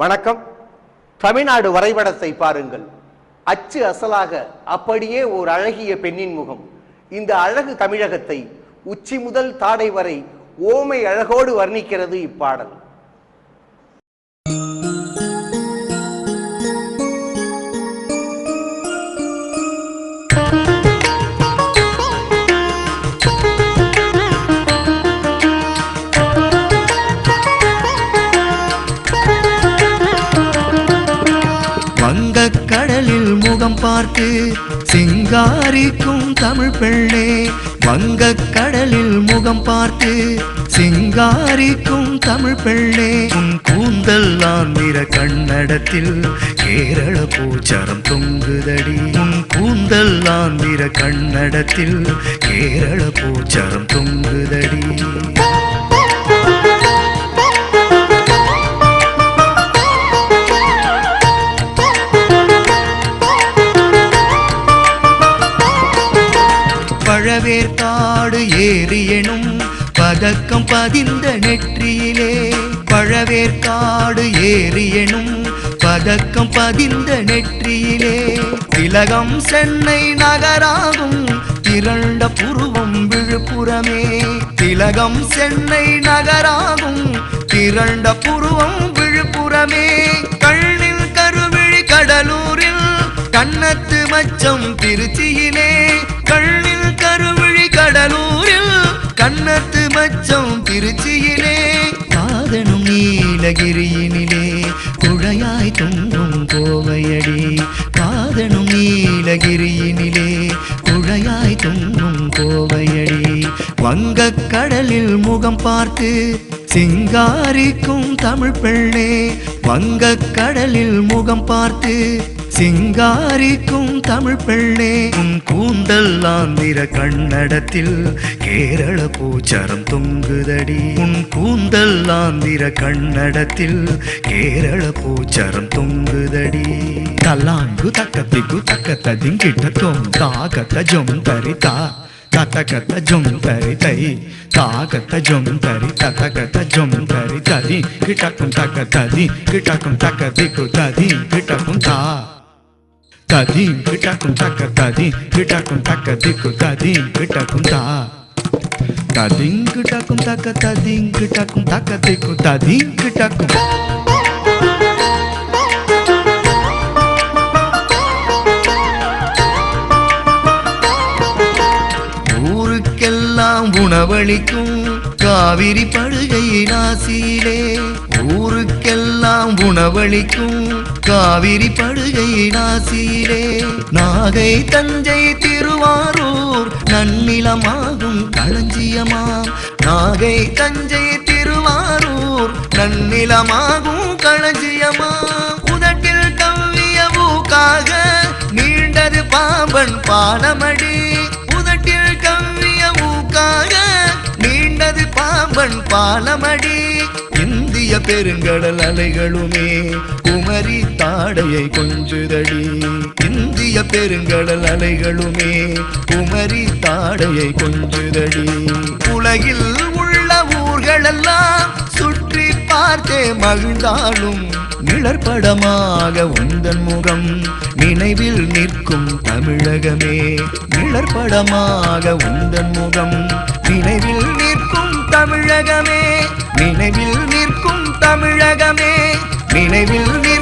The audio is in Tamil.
வணக்கம். தமிழ்நாடு வரைபடத்தை பாருங்கள். அச்சு அசலாக அப்படியே ஓர் அழகிய பெண்ணின் முகம். இந்த அழகு தமிழகத்தை உச்சி முதல் தாடை வரை ஓமை அழகோடு வர்ணிக்கிறது இப்பாடல். வங்கக் கடலில் முகம் பார்த்து சிங்காரிக்கும் தமிழ் பெண்ணே. வங்கக் கடலில் முகம் பார்த்து சிங்காரிக்கும் தமிழ் பெண்ணே. உன் கூந்தல் ஆந்திர கண்ணடத்தில் கேரள பூச்சரம் தொங்குதடி. உன் கூந்தல் ஆந்திர கண்ணடத்தில் கேரள பூச்சரம் தொங்குதடி. பழவேற்காடு ஏறியெனும் பதக்கம் பதிந்த நெற்றியிலே. பழவேற்காடு ஏறியெனும் பதக்கம் பதிந்த நெற்றியிலே. திலகம் சென்னை நகராகும் திரண்ட புருவம் விழுப்புறமே திலகம் சென்னை நகராகும் திரண்ட புருவம் விழுப்புறமே கண்ணில் கருவிழி கடலூரில் கண்ணத்து மச்சம் திருச்சியிலே. கண்ணத்து மச்சம் திருச்சியிலே காதனும் நீலகிரியினிலே குழையாய் தொங்கும் கோவையடி. காதனும் நீலகிரியினிலே குழையாய் தொங்கும் கோவையடி. வங்கக் கடலில் முகம் பார்த்து சிங்காரிக்கும் தமிழ் பெண்ணே வங்கக் கடலில் முகம் பார்த்து சிங்காரிக்கும் தமிழ் பெண்ணே உன் கூந்தல் ஆந்திர கண்ணடத்தில் கேரள பூச்சரம் தொங்குதடி. உன் கூந்தல் ஆந்திர கண்ணடத்தில் கேரள பூச்சரம் தொங்குதடி. கல்லாங்கு தக்க தலாங்கு தக்க ததிங்கிட்ட திங்கிட்டத்தோம் தாகத்த ஜொம் தரிதா தத்த கத்த ஜொம் தரி தை தாகத்த ஜொம் தரி தத்த கத்த ஜொம் தரி ததி கிட்டக்கும் தக்க ததி கிட்டக்கும் தக்க திக்கு ததி கிட்டக்கும் தா கிட்டக்கும் தக்க ததி கிட்டக்கும் தக்க திக்கு ததி கிட்டக்கும் தா. ததிங்கிட்டக்கும் தக்க ததிங்கிட்டக்கும் தக்க திக்கு ததிங்கிட்டக்கும் ஊருக்கெல்லாம் உணவளிக்கும் காவிரி படுகையின் ஆசியிலே ஊருக்கெல்லாம் உணவளிக்கும் காவிரி படுகையின் ஆசியிலே நாகை தஞ்சை திருவாரூர் நன்னிலமாகும் களஞ்சியமாம். நாகை தஞ்சை திருவாரூர் நன்னிலமாகும் களஞ்சியமாம். உதட்டில் கவ்விய ஊக்காக நீண்டது பாம்பன் பாலமடி. பாம்பன் பாலமடி. இந்திய பெருங்கடல் அலைகளுமே குமரி தாடையை கொஞ்சுதடி. இந்திய பெருங்கடல் அலைகளுமே குமரி தாடையை கொஞ்சுதடி. உலகில் உள்ள ஊர்களெல்லாம் சுற்றி பார்த்தே மகிழ்ந்தாலும் நிழற்படமாக உந்தன் முகம் நினைவில் நிற்கும் தமிழகமே. நிழற்படமாக உந்தன் முகம் நினைவில் தமிழகமே. நினைவில் நிற்கும் தமிழகமே. நினைவில் நிற்கும்